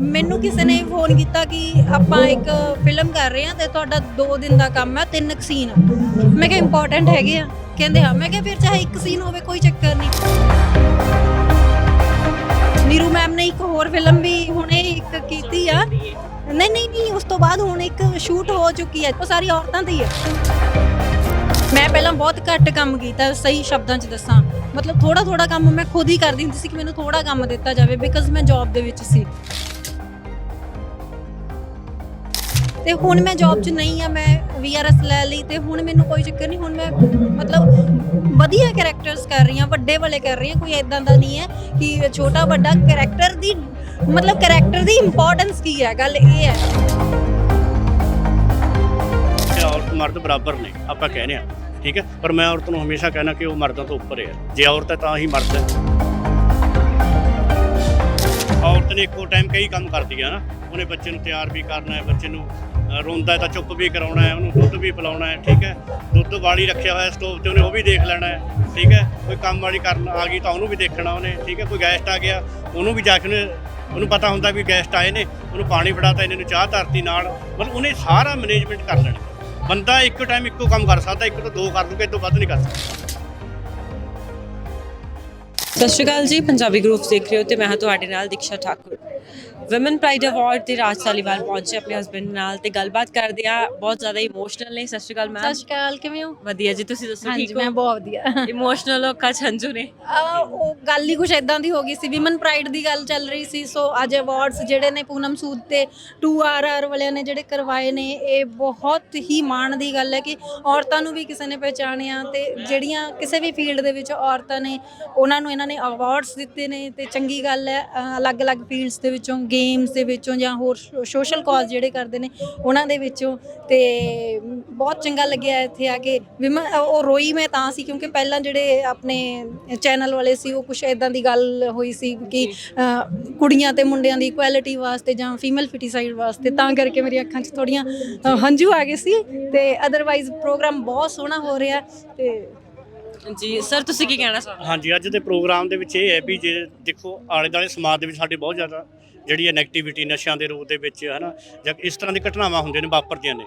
ਮੈਨੂੰ ਕਿਸੇ ਨੇ ਫੋਨ ਕੀਤਾ ਕਿ ਆਪਾਂ ਇੱਕ ਫਿਲਮ ਕਰ ਰਹੇ ਹਾਂ ਤੇ ਤੁਹਾਡਾ 2 ਦਿਨ ਦਾ ਕੰਮ ਹੈ, ਤਿੰਨ ਕੁ ਸੀਨ ਮੈਂ ਕਿਹਾ ਇੰਪੋਰਟੈਂਟ ਹੈਗੇ ਆ। ਕਹਿੰਦੇ ਹਾਂ, ਮੈਂ ਕਿਹਾ ਫਿਰ ਚਾਹੇ ਇੱਕ ਸੀਨ ਹੋਵੇ, ਕੋਈ ਚੱਕਰ ਨਹੀਂ। ਨੀਰੂ ਮੈਮ ਨੇ ਇੱਕ ਹੋਰ ਫਿਲਮ ਵੀ ਹੁਣੇ ਇੱਕ ਕੀਤੀ ਆ। ਨਹੀਂ ਨਹੀਂ ਨਹੀਂ, ਉਸ ਤੋਂ ਬਾਅਦ ਹੁਣ ਇੱਕ ਸ਼ੂਟ ਹੋ ਚੁੱਕੀ ਹੈ, ਉਹ ਸਾਰੀ ਔਰਤਾਂ ਦੀ ਹੈ। ਮੈਂ ਪਹਿਲਾਂ ਬਹੁਤ ਘੱਟ ਕੰਮ ਕੀਤਾ, ਸਹੀ ਸ਼ਬਦਾਂ 'ਚ ਦੱਸਾਂ। ਮਤਲਬ ਥੋੜਾ ਥੋੜਾ ਕੰਮ ਮੈਂ ਖੁਦ ਹੀ ਕਰਦੀ ਹੁੰਦੀ ਸੀ ਕਿ ਮੈਨੂੰ ਥੋੜਾ ਕੰਮ ਦਿੱਤਾ ਜਾਵੇ ਬਿਕਾਜ਼ ਮੈਂ ਜੌਬ ਦੇ ਵਿੱਚ ਸੀ। ਤੇ ਹੁਣ ਮੈਂ ਜੌਬ 'ਚ ਨਹੀਂ ਆ, ਮੈਂ ਵੀਆਰਐਸ ਲੈ ਲਈ ਤੇ ਹੁਣ ਮੈਨੂੰ ਕੋਈ ਚੱਕਰ ਨਹੀਂ, ਹੁਣ ਮੈਂ ਮਤਲਬ ਵਧੀਆ ਕੈਰੈਕਟਰਸ ਕਰ ਰਹੀ ਹਾਂ, ਵੱਡੇ ਵਾਲੇ ਕਰ ਰਹੀ ਹਾਂ, ਕੋਈ ਇਦਾਂ ਦਾ ਨਹੀਂ ਹੈ ਕਿ ਛੋਟਾ ਵੱਡਾ ਕੈਰੈਕਟਰ ਦੀ, ਮਤਲਬ ਕੈਰੈਕਟਰ ਦੀ ਇੰਪੋਰਟੈਂਸ ਕੀ ਹੈ, ਗੱਲ ਇਹ ਹੈ। ਕਿ ਔਰਤ ਮਰਦ ਬਰਾਬਰ ਨੇ, ਆਪਾਂ ਕਹਿੰਦੇ ਆ ਠੀਕ ਹੈ? ਪਰ ਮੈਂ ਔਰਤ ਨੂੰ ਹਮੇਸ਼ਾ ਕਹਿਣਾ ਕਿ ਉਹ ਮਰਦਾਂ ਤੋਂ ਉੱਪਰ ਹੈ। ਜੇ ਔਰਤ ਹੈ ਤਾਂ ਹੀ ਮਰਦ ਹੈ। ਔਰਤ ਨੇ ਇੱਕੋ ਟਾਈਮ ਕਈ ਕੰਮ ਕਰਦੀ ਹੈ ਨਾ, ਉਹਨੇ ਬੱਚੇ ਨੂੰ ਤਿਆਰ ਵੀ ਕਰਨਾ ਹੈ, ਬੱਚੇ ਨੂੰ ਰੋਂਦਾ ਤਾਂ ਚੁੱਪ ਵੀ ਕਰਾਉਣਾ ਹੈ, ਉਹਨੂੰ ਦੁੱਧ ਵੀ ਪਿਲਾਉਣਾ ਹੈ, ਠੀਕ ਹੈ? ਦੁੱਧ ਵਾਲੀ ਰੱਖਿਆ ਹੋਇਆ ਸਟੋਵ ਤੇ ਉਹਨੇ ਉਹ ਵੀ ਦੇਖ ਲੈਣਾ ਹੈ, ਠੀਕ ਹੈ? ਕੋਈ ਕੰਮ ਵਾਲੀ ਕਰਨ ਆ ਗਈ ਤਾਂ ਉਹਨੂੰ ਵੀ ਦੇਖਣਾ ਉਹਨੇ, ਠੀਕ ਹੈ? ਕੋਈ ਗੈਸਟ ਆ ਗਿਆ, ਉਹਨੂੰ ਵੀ ਜਾ ਕੇ ਉਹਨੇ, ਉਹਨੂੰ ਪਤਾ ਹੁੰਦਾ ਵੀ ਗੈਸਟ ਆਏ ਨੇ, ਉਹਨੂੰ ਪਾਣੀ ਫੜਾਤਾ, ਇਹਨਾਂ ਨੂੰ ਚਾਹ ਧਰਤੀ ਨਾਲ, ਮਤਲਬ ਉਹਨੇ ਸਾਰਾ ਮੈਨੇਜਮੈਂਟ ਕਰ ਲੈਣਾ। ਬੰਦਾ ਇੱਕ ਟਾਈਮ ਇੱਕੋ ਕੰਮ ਕਰ ਸਕਦਾ, ਇੱਕ ਤੋਂ ਦੋ ਕਰ ਲੂਗਾ ਇਹ ਤੋਂ ਵੱਧ ਨਹੀਂ ਕਰ ਸਕਦਾ। ਸਤਿ ਸ਼੍ਰੀ ਅਕਾਲ ਜੀ, ਪੰਜਾਬੀ ਗਰੁੱਪ ਦੇਖ ਰਹੇ ਹੋ ਤੇ ਮੈਂ ਹਾਂ ਤੁਹਾਡੇ ਨਾਲ ਦੀਕਸ਼ਾ ਠਾਕੁਰ। ਔਮਨ ਪ੍ਰਾਈਡ ਅਵਾਰਡ ਤੇ ਰਾਜ ਸਾਲੀਵਾਲ ਪਹੁੰਚੇ ਆਪਣੇ ਹਸਬੰਡ ਨਾਲ ਤੇ ਗੱਲਬਾਤ ਕਰਦੇ ਆ। ਬਹੁਤ ਜ਼ਿਆਦਾ ਇਮੋਸ਼ਨਲ ਨੇ। ਸਤਿ ਸ਼੍ਰੀ ਅਕਾਲ ਸਤਿ ਮੈਮ ਸ਼੍ਰੀ ਅਕਾਲ ਕਿਵੇਂ ਹੋ? ਵਧੀਆ ਜੀ ਤੁਸੀਂ ਦੱਸੋ ਹਾਂਜੀ ਠੀਕ ਮੈਂ ਹੋ? ਬਹੁਤ ਵਧੀਆ। ਇਮੋਸ਼ਨਲ ਹੋ ਕੱਚ ਹੰਝੂ ਨੇ। ਆ ਉਹ ਗੱਲ ਹੀ ਕੁਛ ਇਦਾਂ ਦੀ ਹੋ ਗਈ ਸੀ। ਵਿਮਨ ਪ੍ਰਾਈਡ ਦੀ ਗੱਲ ਚੱਲ ਰਹੀ ਸੀ। ਸੋ ਅੱਜ ਅਵਾਰਡਸ ਜਿਹੜੇ ਨੇ ਪੂਨਮ ਸੂਦ ਤੇ 2RR ਵਾਲਿਆਂ ਨੇ ਜਿਹੜੇ ਕਰਵਾਏ ਨੇ ਇਹ ਬਹੁਤ ਹੀ ਮਾਣ ਦੀ ਗੱਲ ਹੈ ਕਿ ਔਰਤਾਂ ਨੂੰ ਵੀ ਕਿਸੇ ਨੇ ਪਹਿਚਾਣਿਆ ਤੇ ਜਿਹੜੀਆਂ ਕਿਸੇ ਵੀ ਫੀਲਡ ਦੇ ਵਿੱਚ ਔਰਤਾਂ ਨੇ ਉਹਨਾਂ ਨੂੰ ਇਹਨਾਂ ਨੇ ਅਵਾਰਡਸ ਦਿੱਤੇ ਨੇ ਤੇ ਚੰਗੀ ਗੱਲ ਹੈ। ਅ, ਅਲੱਗ-ਅਲੱਗ ਫੀਲਡਸ ਦੇ ਵਿੱਚੋਂ ਗੇਮਸ ਦੇ ਵਿੱਚੋਂ ਜਾਂ ਹੋਰ ਸੋਸ਼ਲ ਕਾਜ਼ ਜਿਹੜੇ ਕਰਦੇ ਨੇ ਉਹਨਾਂ ਦੇ ਵਿੱਚੋਂ ਤੇ ਬਹੁਤ ਚੰਗਾ ਲੱਗਿਆ ਇੱਥੇ ਆ ਕੇ। ਵਿਮਨ ਉਹ ਰੋਈ ਮੈਂ ਤਾਂ ਸੀ ਕਿਉਂਕਿ ਪਹਿਲਾਂ ਜਿਹੜੇ ਆਪਣੇ ਚੈਨਲ ਵਾਲੇ ਸੀ ਉਹ ਕੁਝ ਇਦਾਂ ਦੀ ਗੱਲ ਹੋਈ ਸੀ ਕਿ ਕੁੜੀਆਂ ਤੇ ਮੁੰਡਿਆਂ ਦੀ ਇਕੁਐਲਿਟੀ ਵਾਸਤੇ ਜਾਂ ਫੀਮੇਲ ਫਿਟੀਸਾਈਡ ਵਾਸਤੇ ਤਾਂ ਕਰਕੇ ਮੇਰੀ ਅੱਖਾਂ 'ਚ ਥੋੜੀਆਂ ਹੰਝੂ ਆ ਗਏ ਸੀ ਤੇ ਅਦਰਵਾਈਜ਼ ਪ੍ਰੋਗਰਾਮ ਬਹੁਤ ਸੋਹਣਾ ਹੋ ਰਿਹਾ ਤੇ ਜੀ ਸਰ ਤੁਸੀਂ ਕੀ ਕਹਿਣਾ ਚਾਹੁੰਦੇ ਹਾਂਜੀ ਅੱਜ ਦੇ ਪ੍ਰੋਗਰਾਮ ਦੇ ਵਿੱਚ ਇਹ ਹੈ ਵੀ ਜੇ ਦੇਖੋ ਆਲੇ ਦਾਲੇ ਸਮਾਜ ਦੇ ਵਿੱਚ ਸਾਡੇ ਬਹੁਤ ਜ਼ਿਆਦਾ ਜਿਹੜੀ ਹੈ ਨੈਗੇਟਿਵਿਟੀ ਨਸ਼ਿਆਂ ਦੇ ਰੂਪ ਦੇ ਵਿੱਚ ਹਨਾ ਜਾਂ ਇਸ ਤਰ੍ਹਾਂ ਦੀ ਘਟਨਾਵਾਂ ਹੁੰਦੀਆਂ ਨੇ, ਵਾਪਰਦੀਆਂ ਨੇ।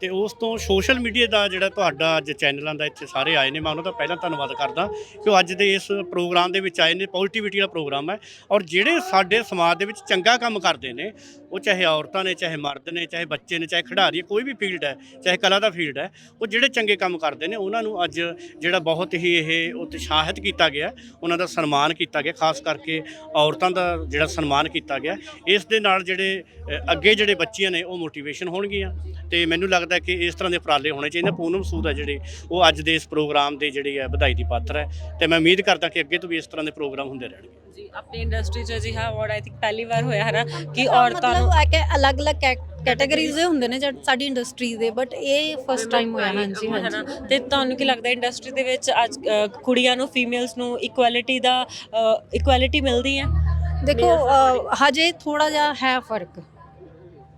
ਤੇ ਉਸ ਤੋਂ ਸੋਸ਼ਲ ਮੀਡੀਆ ਦਾ ਜਿਹੜਾ ਤੁਹਾਡਾ ਅੱਜ ਚੈਨਲਾਂ ਦਾ ਇੱਥੇ ਸਾਰੇ ਆਏ ਨੇ, ਮੈਂ ਉਹਨਾਂ ਦਾ ਪਹਿਲਾਂ ਧੰਨਵਾਦ ਕਰਦਾ ਕਿ ਉਹ ਅੱਜ ਦੇ ਇਸ ਪ੍ਰੋਗਰਾਮ ਦੇ ਵਿੱਚ ਆਏ ਨੇ ਪੋਜ਼ਿਟਿਵਿਟੀ ਦਾ ਪ੍ਰੋਗਰਾਮ ਹੈ ਔਰ ਜਿਹੜੇ ਸਾਡੇ ਸਮਾਜ ਦੇ ਵਿੱਚ ਚੰਗਾ ਕੰਮ ਕਰਦੇ ਨੇ, ਉਹ ਚਾਹੇ ਔਰਤਾਂ ਨੇ, ਚਾਹੇ ਮਰਦ ਨੇ, ਚਾਹੇ ਬੱਚੇ ਨੇ, ਚਾਹੇ ਖਿਡਾਰੀ ਕੋਈ ਵੀ ਫੀਲਡ ਹੈ, ਚਾਹੇ ਕਲਾ ਦਾ ਫੀਲਡ ਹੈ, ਉਹ ਜਿਹੜੇ ਚੰਗੇ ਕੰਮ ਕਰਦੇ ਨੇ, ਉਹਨਾਂ ਨੂੰ ਅੱਜ ਜਿਹੜਾ ਬਹੁਤ ਹੀ ਇਹ ਉਤਸ਼ਾਹਿਤ ਕੀਤਾ ਗਿਆ, ਉਹਨਾਂ ਦਾ ਸਨਮਾਨ ਕੀਤਾ ਗਿਆ, ਖਾਸ ਕਰਕੇ ਔਰਤਾਂ ਦਾ ਜਿਹੜਾ ਸਨਮਾਨ ਕੀਤਾ ਗਿਆ। ਇਸ ਦੇ ਨਾਲ ਜਿਹੜੇ ਅੱਗੇ ਜਿਹੜੇ ਬੱਚੀਆਂ ਨੇ, ਉਹ ਮੋਟੀਵੇਸ਼ਨ ਹੋਣਗੀਆਂ ਤੇ ਮੈਨੂੰ ਲੱਗਦਾ ਕਿ ਇਸ ਤਰ੍ਹਾਂ ਦੇ ਉਪਰਾਲੇ ਹੋਣੇ ਚਾਹੀਦੇ ਪੂਨਮ ਸੂਦ ਹੈ ਜਿਹੜੇ ਉਹ ਅੱਜ ਦੇ ਇਸ ਪ੍ਰੋਗਰਾਮ ਦੇ ਜਿਹੜੀ ਹੈ ਵਧਾਈ ਦੀ ਪਾਤਰ ਹੈ। ਤੇ ਮੈਂ ਉਮੀਦ ਕਰਦਾ ਕਿ ਅੱਗੇ ਤੋਂ ਵੀ ਇਸ ਤਰ੍ਹਾਂ ਦੇ ਪ੍ਰੋਗਰਾਮ ਹੁੰਦੇ ਰਹਿਣਗੇ। ਜੀ ਆਪਣੀ ਇੰਡਸਟਰੀ 'ਚ ਅਜਿਹਾ ਅਵਾਰਡ ਆਈ ਥਿੰਕ ਪਹਿਲੀ ਵਾਰ ਹੋਇਆ ਹੈ ਨਾ ਕਿ ਔਰਤਾਂ ਨੂੰ ਮਤਲਬ ਕਿ ਅਲੱਗ-ਅਲੱਗ ਕੈਟਾਗਰੀਜ਼ ਹੁੰਦੇ ਨੇ ਸਾਡੀ ਇੰਡਸਟਰੀ ਦੇ ਬਟ ਇਹ ਫਸਟ ਟਾਈਮ ਹੋਇਆ ਹਾਂਜੀ ਹੈ ਨਾ। ਹਾਂਜੀ। ਤੇ ਤੁਹਾਨੂੰ ਕੀ ਲੱਗਦਾ ਇੰਡਸਟਰੀ ਦੇ ਵਿੱਚ ਅੱਜ ਕੁੜੀਆਂ ਨੂੰ ਫੀਮੇਲਸ ਨੂੰ ਇਕੁਐਲਿਟੀ ਦਾ ਇਕੁਐਲਿਟੀ ਮਿਲਦੀ ਹੈ? ਦੇਖੋ ਹਜੇ ਥੋੜਾ ਜਿਹਾ ਹੈ ਫ਼ਰਕ।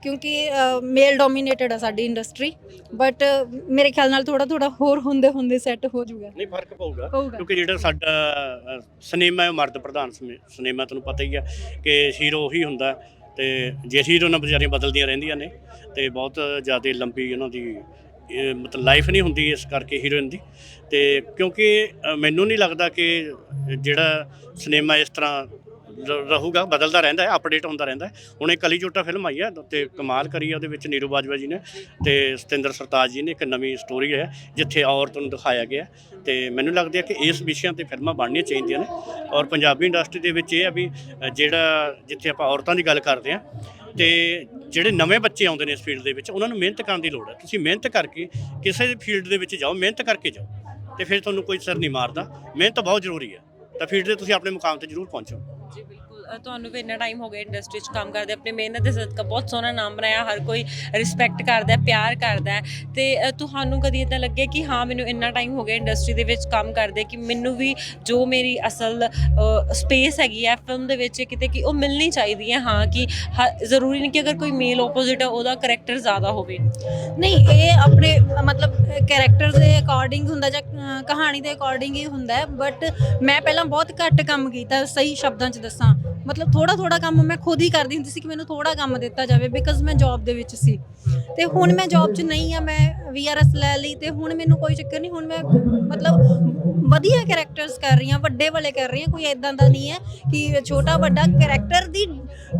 ਕਿਉਂਕਿ ਮੇਲ ਡੋਮੀਨੇਟਡ ਆ ਸਾਡੀ ਇੰਡਸਟਰੀ ਬਟ ਮੇਰੇ ਖਿਆਲ ਨਾਲ ਥੋੜਾ ਥੋੜਾ ਹੋਰ ਹੁੰਦੇ ਹੁੰਦੇ ਸੈੱਟ ਹੋ ਜਾਊਗਾ ਨਹੀਂ ਫ਼ਰਕ ਪਊਗਾ। ਪਊਗਾ। ਕਿਉਂਕਿ ਜਿਹੜਾ ਸਾਡਾ ਸਿਨੇਮਾ ਹੈ ਉਹ ਮਰਦ ਪ੍ਰਧਾਨ ਸਿਨੇ- ਸਿਨੇਮਾ ਤੁਹਾਨੂੰ ਪਤਾ ਹੀ ਆ ਕਿ ਹੀਰੋ ਉਹੀ ਹੁੰਦਾ ਤੇ ਜੇ ਹੀਰੋ ਨਾਲ ਵਿਚਾਰੀਆਂ ਬਦਲਦੀਆਂ ਰਹਿੰਦੀਆਂ ਨੇ ਤੇ ਬਹੁਤ ਜ਼ਿਆਦਾ ਲੰਬੀ ਉਹਨਾਂ ਦੀ ਇਹ ਮਤਲਬ ਲਾਈਫ ਨਹੀਂ ਹੁੰਦੀ ਇਸ ਕਰਕੇ ਹੀਰੋਇਨ ਦੀ। ਤੇ ਕਿਉਂਕਿ ਅ, ਮੈਨੂੰ ਨਹੀਂ ਲੱਗਦਾ ਕਿ ਜਿਹੜਾ ਸਿਨੇਮਾ ਇਸ ਤਰ੍ਹਾਂ ਰ- ਰਹੂਗਾ ਬਦਲਦਾ ਰਹਿੰਦਾ ਹੈ ਅਪਡੇਟ ਹੁੰਦਾ ਰਹਿੰਦਾ ਹੈ। ਹੁਣ ਇਹ ਕਲੀ ਜੋਟਾ ਫਿਲਮ ਆਈ ਹੈ ਤੇ ਕਮਾਲ ਕਰੀ ਹੈ ਉਹਦੇ ਵਿੱਚ ਨੀਰੂ ਬਾਜਵਾ ਜੀ ਨੇ ਤੇ ਸਤਿੰਦਰ ਸਰਤਾਜ ਜੀ ਨੇ ਇੱਕ ਨਵੀਂ ਸਟੋਰੀ ਹੈ ਜਿੱਥੇ ਔਰਤ ਨੂੰ ਦਿਖਾਇਆ ਗਿਆ ਤੇ ਮੈਨੂੰ ਲੱਗਦਾ ਹੈ ਕਿ ਇਸ ਵਿਸ਼ਿਆਂ ਤੇ ਫਿਲਮਾਂ ਬਣਨੀਆਂ ਚਾਹੀਦੀਆਂ ਨੇ। ਔਰ ਪੰਜਾਬੀ ਇੰਡਸਟਰੀ ਦੇ ਵਿੱਚ ਇਹ ਆ ਵੀ ਅ, ਜਿਹੜਾ ਜਿੱਥੇ ਆਪਾਂ ਔਰਤਾਂ ਦੀ ਗੱਲ ਕਰਦੇ ਹਾਂ ਤੇ ਜਿਹੜੇ ਨਵੇਂ ਬੱਚੇ ਆਉਂਦੇ ਨੇ ਇਸ ਫੀਲਡ ਦੇ ਵਿੱਚ ਉਹਨਾਂ ਨੂੰ ਮਿਹਨਤ ਕਰਨ ਦੀ ਲੋੜ ਹੈ। ਤੁਸੀਂ ਮਿਹਨਤ ਕਰਕੇ ਕਿਸੇ ਵੀ ਫੀਲਡ ਦੇ ਵਿੱਚ ਜਾਓ ਮਿਹਨਤ ਕਰਕੇ ਜਾਓ ਤੇ ਫਿਰ ਤੁਹਾਨੂੰ ਕੋਈ ਸਰ ਨਹੀਂ ਮਾਰਦਾ। ਮਿਹਨਤ ਬਹੁਤ ਜ਼ਰੂਰੀ ਹੈ ਤਾਂ ਫੀਲਡ ਤੇ ਤੁਸੀਂ ਆਪਣੇ ਮੁਕਾਮ ਤੇ ਜ਼ਰੂਰ ਪਹੁੰਚੋ। ਜੀ ਬਿਲਕੁਲ ਅ, ਤੁਹਾਨੂੰ ਵੀ ਇੰਨਾ ਟਾਈਮ ਹੋ ਗਿਆ ਇੰਡਸਟਰੀ 'ਚ ਕੰਮ ਕਰਦੇ, ਆਪਣੀ ਮਿਹਨਤ ਦੇ ਸਦਕਾ ਬਹੁਤ ਸੋਹਣਾ ਨਾਮ ਬਣਾਇਆ, ਹਰ ਕੋਈ ਰਿਸਪੈਕਟ ਕਰਦਾ, ਪਿਆਰ ਕਰਦਾ ਤੇ ਤੁਹਾਨੂੰ ਕਦੀ ਇਦਾਂ ਲੱਗੇ ਕਿ ਹਾਂ, ਮੈਨੂੰ ਇੰਨਾ ਟਾਈਮ ਹੋ ਗਿਆ ਇੰਡਸਟਰੀ ਦੇ ਵਿੱਚ ਕੰਮ ਕਰਦੇ ਕਿ ਮੈਨੂੰ ਵੀ ਜੋ ਮੇਰੀ ਅਸਲ ਸਪੇਸ ਹੈਗੀ ਹੈ ਫਿਲਮ ਦੇ ਵਿੱਚ ਕਿਤੇ ਕਿ ਉਹ ਮਿਲਣੀ ਚਾਹੀਦੀ ਹੈ। ਹਾਂ, ਕਿ ਜ਼ਰੂਰੀ ਨਹੀਂ ਕਿ ਅਗਰ ਕੋਈ ਮੇਲ ਆਪੋਜ਼ਿਟ ਹੈ ਉਹਦਾ ਕੈਰੈਕਟਰ ਜ਼ਿਆਦਾ ਹੋਵੇ। ਨਹੀਂ, ਇਹ ਆਪਣੇ, ਮਤਲਬ ਕੈਰੈਕਟਰ ਦੇ ਅਕੋਰਡਿੰਗ ਹੁੰਦਾ ਜਾਂ ਕਹਾਣੀ ਦੇ ਅਕੋਰਡਿੰਗ ਹੀ ਹੁੰਦਾ ਬਟ ਮੈਂ ਪਹਿਲਾਂ ਬਹੁਤ ਘੱਟ ਕੰਮ ਕੀਤਾ ਸਹੀ ਸ਼ਬਦਾਂ 'ਚ ਦੱਸਾਂ। ਮਤਲਬ ਥੋੜਾ ਥੋੜਾ ਕੰਮ ਮੈਂ ਖੁਦ ਹੀ ਕਰਦੀ ਹੁੰਦੀ ਸੀ ਕਿ ਮੈਨੂੰ ਥੋੜਾ ਕੰਮ ਦਿੱਤਾ ਜਾਵੇ ਬਿਕਾਜ਼ ਮੈਂ ਜੌਬ ਦੇ ਵਿੱਚ ਸੀ। ਤੇ ਹੁਣ ਮੈਂ ਜੌਬ 'ਚ ਨਹੀਂ ਆ, ਮੈਂ ਵੀਆਰਐਸ ਲੈ ਲਈ ਤੇ ਹੁਣ ਮੈਨੂੰ ਕੋਈ ਚੱਕਰ ਨਹੀਂ, ਹੁਣ ਮੈਂ ਮਤਲਬ ਵਧੀਆ ਕੈਰੈਕਟਰਸ ਕਰ ਰਹੀ ਹਾਂ, ਵੱਡੇ ਵਾਲੇ ਕਰ ਰਹੀ ਹਾਂ, ਕੋਈ ਐਦਾਂ ਦਾ ਨਹੀਂ ਹੈ ਕਿ ਛੋਟਾ ਵੱਡਾ ਕੈਰੈਕਟਰ ਦੀ,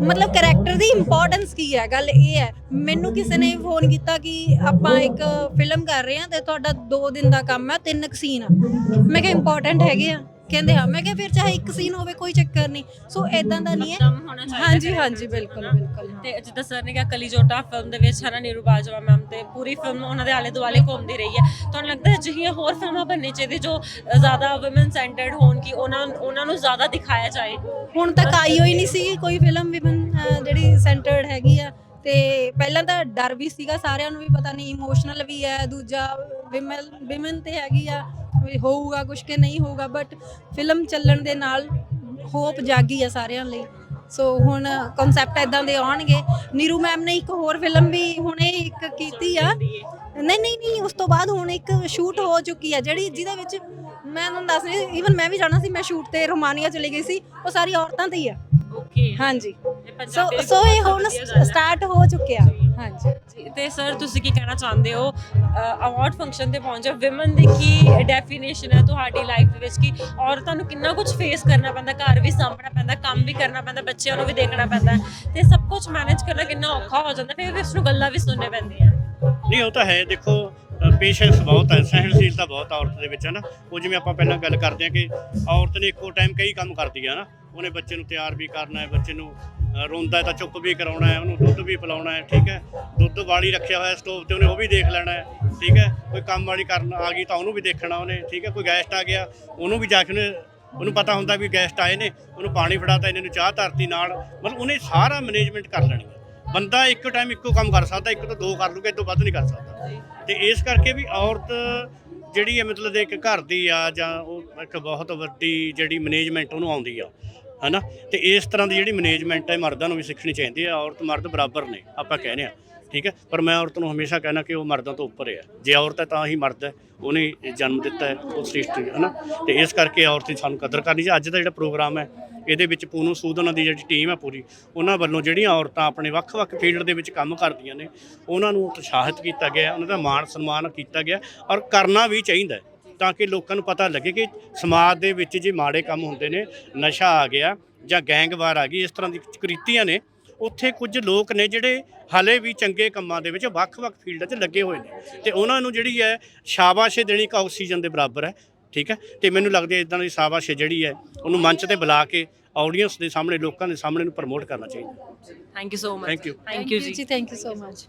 ਮਤਲਬ ਕੈਰੈਕਟਰ ਦੀ ਇੰਪੋਰਟੈਂਸ ਕੀ ਹੈ? ਗੱਲ ਇਹ ਹੈ, ਮੈਨੂੰ ਕਿਸੇ ਨੇ ਫੋਨ ਕੀਤਾ ਕਿ ਆਪਾਂ ਇੱਕ ਫਿਲਮ ਕਰ ਰਹੇ ਹਾਂ ਤੇ ਤੁਹਾਡਾ 2 ਦਿਨ ਦਾ ਕੰਮ ਹੈ, ਤਿੰਨ ਕੁ ਸੀਨ ਆ। ਮੈਂ ਕਿਹਾ ਇੰਪੋਰਟੈਂਟ ਹੈਗੇ ਆ। ਕਹਿੰਦੇ ਹਾਂ ਮੈਂ ਕਿਹਾ ਫਿਰ ਚਾਹੇ ਇੱਕ ਸੀਨ ਹੋਵੇ ਕੋਈ ਚੱਕਰ ਨਹੀਂ। ਸੋ ਐਦਾਂ ਦਾ ਨਹੀਂ ਹੈ। ਦਮ ਹੋਣਾ ਚਾਹੀਦਾ ਹਾਂਜੀ ਹਾਂਜੀ ਬਿਲਕੁਲ? ਬਿਲਕੁਲ ਹਾਂ। ਤੇ ਜਿੱਦਾਂ ਸਰ ਨੇ ਕਿਹਾ ਕਲੀ ਜੋਟਾ ਫਿਲਮ ਦੇ ਵਿੱਚ ਹਨਾ ਨੀਰੂ ਬਾਜਵਾ ਮੈਮ ਤੇ ਪੂਰੀ ਫਿਲਮ ਉਹਨਾਂ ਦੇ ਆਲੇ ਦੁਆਲੇ ਘੁੰਮਦੀ ਰਹੀ ਹੈ। ਤੁਹਾਨੂੰ ਲੱਗਦਾ ਹੈ ਅਜਿਹੀਆਂ ਹੋਰ ਫਿਲਮਾਂ ਬਣਨੀ ਚਾਹੀਦੀ ਜੋ ਅ, ਜ਼ਿਆਦਾ ਔਮਨ ਸੈਂਟਰਡ ਹੋਣ ਕਿ ਉਹਨਾਂ ਉਹਨਾਂ ਨੂੰ ਜ਼ਿਆਦਾ ਦਿਖਾਇਆ ਜਾਏ? ਹੁਣ ਤੱਕ ਆਈ ਹੋਈ ਨਹੀਂ ਸੀ ਕੋਈ ਫਿਲਮ ਵਿਮਨ ਜਿਹੜੀ ਸੈਂਟਰਡ ਹੈਗੀ ਆ। ਤੇ ਪਹਿਲਾਂ ਤਾਂ ਡਰ ਵੀ ਸੀਗਾ ਸਾਰਿਆਂ ਨੂੰ ਵੀ ਪਤਾ ਨਹੀਂ ਇਮੋਸ਼ਨਲ ਵੀ ਹੈ। ਦੂਜਾ ਵਿਮਨ ਵਿਮਨ ਤੇ ਹੈਗੀ ਆ। ਵੀ ਹੋਊਗਾ ਕੁਝ ਕਿ ਨਹੀਂ ਹੋਊਗਾ ਬਟ ਫਿਲਮ ਚੱਲਣ ਦੇ ਨਾਲ ਹੋਪ ਜਾਗੀ ਆ ਸਾਰਿਆਂ ਲਈ। ਸੋ ਹੁਣ ਕਨਸੈਪਟ ਇਦਾਂ ਦੇ ਆਉਣਗੇ। ਨੀਰੂ ਮੈਮ ਨੇ ਇੱਕ ਹੋਰ ਫਿਲਮ ਵੀ ਹੁਣੇ ਇੱਕ ਕੀਤੀ ਆ। ਨਹੀਂ ਨਹੀਂ ਨਹੀਂ ਉਸ ਤੋਂ ਬਾਅਦ ਹੁਣ ਇੱਕ ਸ਼ੂਟ ਹੋ ਚੁੱਕੀ ਆ ਜਿਹੜੀ ਜਿਹਦੇ ਵਿੱਚ ਮੈਂ ਤੁਹਾਨੂੰ ਦੱਸ ਰਹੀ ਈਵਨ ਮੈਂ ਵੀ ਜਾਣਾ ਸੀ ਮੈਂ ਸ਼ੂਟ ਤੇ ਰੋਮਾਨੀਆ ਚਲੀ ਗਈ ਸੀ ਉਹ ਸਾਰੀ ਔਰਤਾਂ ਤੇ ਹੀ ਆ। ਓਕੇ ਹਾਂਜੀ। ਸੋ ਸੋ ਇਹ ਹੁਣ ਸਟਾਰਟ ਹੋ ਚੁੱਕਿਆ। ਹਾਂਜੀ। ਤੇ ਸਰ, ਤੁਸੀਂ ਕੀ ਕਹਿਣਾ ਚਾਹੁੰਦੇ ਹੋ? ਅਵਾਰਡ ਫੰਕਸ਼ਨ ਤੇ ਪਹੁੰਚੇ ਵਿਮਨ ਦੀ ਕੀ ਡੈਫੀਨੇਸ਼ਨ ਹੈ ਤੁਹਾਡੀ ਲਾਈਫ ਦੇ ਵਿੱਚ? ਕਿ ਔਰਤਾਂ ਨੂੰ ਕਿੰਨਾ ਕੁਝ ਫੇਸ ਕਰਨਾ ਪੈਂਦਾ, ਘਰ ਵੀ ਸਾਂਭਣਾ ਪੈਂਦਾ, ਕੰਮ ਵੀ ਕਰਨਾ ਪੈਂਦਾ, ਬੱਚਿਆਂ ਨੂੰ ਵੀ ਦੇਖਣਾ ਪੈਂਦਾ। ਤੇ ਸਭ ਕੁਝ ਮੈਨੇਜ ਕਰਨਾ ਕਿੰਨਾ ਔਖਾ ਹੋ ਜਾਂਦਾ, ਫਿਰ ਉਸ ਨੂੰ ਗੱਲਾਂ ਵੀ ਸੁਣਨੇ ਪੈਂਦੀਆਂ। ਨਹੀਂ, ਉਹ ਤਾਂ ਹੈ। ਦੇਖੋ ਪੇਸ਼ੈਂਸ ਬਹੁਤ ਹੈ, ਸਹਿਣਸ਼ੀਲਤਾ ਬਹੁਤ ਔਰਤ ਦੇ ਵਿੱਚ ਹੈ ਨਾ ਉਹ ਜਿਵੇਂ ਆਪਾਂ ਪਹਿਲਾਂ ਗੱਲ ਕਰਦੇ ਹਾਂ ਕਿ ਔਰਤ ਨੇ ਇੱਕੋ ਟਾਈਮ ਕਈ ਕੰਮ ਕਰਦੀ ਹੈ ਨਾ ਉਹਨੇ ਬੱਚੇ ਨੂੰ ਤਿਆਰ ਵੀ ਕਰਨਾ ਹੈ, ਬੱਚੇ ਨੂੰ ਰੋਂਦਾ ਤਾਂ ਚੁੱਪ ਵੀ ਕਰਾਉਣਾ ਹੈ, ਉਹਨੂੰ ਦੁੱਧ ਵੀ ਪਿਲਾਉਣਾ ਹੈ, ਠੀਕ ਹੈ? ਦੁੱਧ ਵਾਲੀ ਰੱਖਿਆ ਹੋਇਆ ਸਟੋਵ ਤੇ ਉਹਨੇ ਉਹ ਵੀ ਦੇਖ ਲੈਣਾ ਹੈ, ਠੀਕ ਹੈ? ਕੋਈ ਕੰਮ ਵਾਲੀ ਕਰਨ ਆ ਗਈ ਤਾਂ ਉਹਨੂੰ ਵੀ ਦੇਖਣਾ ਉਹਨੇ, ਠੀਕ ਹੈ? ਕੋਈ ਗੈਸਟ ਆ ਗਿਆ, ਉਹਨੂੰ ਵੀ ਜਾ ਕੇ ਉਹਨੇ, ਉਹਨੂੰ ਪਤਾ ਹੁੰਦਾ ਵੀ ਗੈਸਟ ਆਏ ਨੇ, ਉਹਨੂੰ ਪਾਣੀ ਫੜਾਤਾ, ਇਹਨਾਂ ਨੂੰ ਚਾਹ ਧਰਤੀ ਨਾਲ, ਮਤਲਬ ਉਹਨੇ ਸਾਰਾ ਮੈਨੇਜਮੈਂਟ ਕਰ ਲੈਣੀ ਹੈ। ਬੰਦਾ ਇੱਕ ਟਾਈਮ ਇੱਕੋ ਕੰਮ ਕਰ ਸਕਦਾ, ਇੱਕ ਤੋਂ ਦੋ ਕਰ ਲੂਗਾ ਇਹ ਤੋਂ ਵੱਧ ਨਹੀਂ ਕਰ ਸਕਦਾ। ਤੇ ਇਸ ਕਰਕੇ ਵੀ ਔਰਤ ਜਿਹੜੀ ਹੈ, ਮਤਲਬ ਇੱਕ ਘਰ ਦੀ ਆ ਜਾਂ ਉਹ ਇੱਕ ਬਹੁਤ ਵੱਡੀ ਜਿਹੜੀ ਮੈਨੇਜਮੈਂਟ ਉਹਨੂੰ ਆਉਂਦੀ ਆ ਹਨਾ? ਤੇ ਇਸ ਤਰ੍ਹਾਂ ਦੀ ਜਿਹੜੀ ਮੈਨੇਜਮੈਂਟ ਹੈ, ਮਰਦਾਂ ਨੂੰ ਵੀ ਸਿੱਖਣੀ ਚਾਹੀਦੀ ਹੈ, ਔਰਤ ਮਰਦ ਬਰਾਬਰ ਨੇ, ਆਪਾਂ ਕਹਿੰਦੇ ਆ ਠੀਕ ਹੈ? ਪਰ ਮੈਂ ਔਰਤ ਨੂੰ ਹਮੇਸ਼ਾ ਕਹਿਣਾ ਕਿ ਉਹ ਮਰਦਾਂ ਤੋਂ ਉੱਪਰ ਹੈ। ਜੇ ਔਰਤ ਹੈ ਤਾਂ ਹੀ ਮਰਦ ਹੈ, ਉਹਨੇ ਜਨਮ ਦਿੱਤਾ ਹੈ ਉਹ ਸ੍ਰਿਸ਼ਟੀ ਹੈ ਨਾ ਤੇ ਇਸ ਕਰਕੇ ਔਰਤ ਦੀ ਸਾਨੂੰ ਕਦਰ ਕਰਨੀ ਚਾਹੀਦੀ ਅੱਜ ਦਾ ਜਿਹੜਾ ਪ੍ਰੋਗਰਾਮ ਹੈ, ਇਹਦੇ ਵਿੱਚ ਪੂਨੂ ਸੂਦ ਉਹਨਾਂ ਦੀ ਜਿਹੜੀ ਟੀਮ ਹੈ ਪੂਰੀ, ਉਹਨਾਂ ਵੱਲੋਂ ਜਿਹੜੀਆਂ ਔਰਤਾਂ ਆਪਣੇ ਵੱਖ-ਵੱਖ ਫੀਲਡ ਦੇ ਵਿੱਚ ਕੰਮ ਕਰਦੀਆਂ ਨੇ, ਉਹਨਾਂ ਨੂੰ ਉਤਸ਼ਾਹਿਤ ਕੀਤਾ ਗਿਆ, ਉਹਨਾਂ ਦਾ ਮਾਣ ਸਨਮਾਨ ਕੀਤਾ ਗਿਆ ਔਰ ਕਰਨਾ ਵੀ ਚਾਹੀਦਾ ਹੈ। ਤਾਂ ਕਿ ਲੋਕਾਂ ਨੂੰ ਪਤਾ ਲੱਗੇ ਕਿ ਸਮਾਜ ਦੇ ਵਿੱਚ ਜੇ ਮਾੜੇ ਕੰਮ ਹੁੰਦੇ ਨੇ ਨਸ਼ਾ ਆ ਗਿਆ ਜਾਂ ਗੈਂਗਵਾਰ ਆ ਗਈ ਇਸ ਤਰ੍ਹਾਂ ਦੀ ਕੁਰੀਤੀਆਂ ਨੇ ਉੱਥੇ ਕੁਝ ਲੋਕ ਨੇ ਜਿਹੜੇ ਹਾਲੇ ਵੀ ਚੰਗੇ ਕੰਮਾਂ ਦੇ ਵਿੱਚ ਵੱਖ-ਵੱਖ ਫੀਲਡਾਂ 'ਚ ਲੱਗੇ ਹੋਏ ਨੇ। ਤੇ ਉਹਨਾਂ ਨੂੰ ਜਿਹੜੀ ਹੈ ਸ਼ਾਬਾਸ਼ ਦੇਣੀ ਇੱਕ ਆਕਸੀਜਨ ਦੇ ਬਰਾਬਰ ਹੈ ਠੀਕ ਹੈ? ਤੇ ਮੈਨੂੰ ਲੱਗਦਾ ਇਦਾਂ ਦੀ ਸ਼ਾਬਾਸ਼ ਜਿਹੜੀ ਹੈ ਉਹਨੂੰ ਮੰਚ ਤੇ ਬੁਲਾ ਕੇ ਆਡੀਅנס ਦੇ ਸਾਹਮਣੇ ਲੋਕਾਂ ਦੇ ਸਾਹਮਣੇ ਨੂੰ ਪ੍ਰਮੋਟ ਕਰਨਾ ਚਾਹੀਦਾ। Thank you so much Thank you. Thank you ਜੀ। ਜੀ ਥੈਂਕ ਯੂ ਸੋ ਮਚ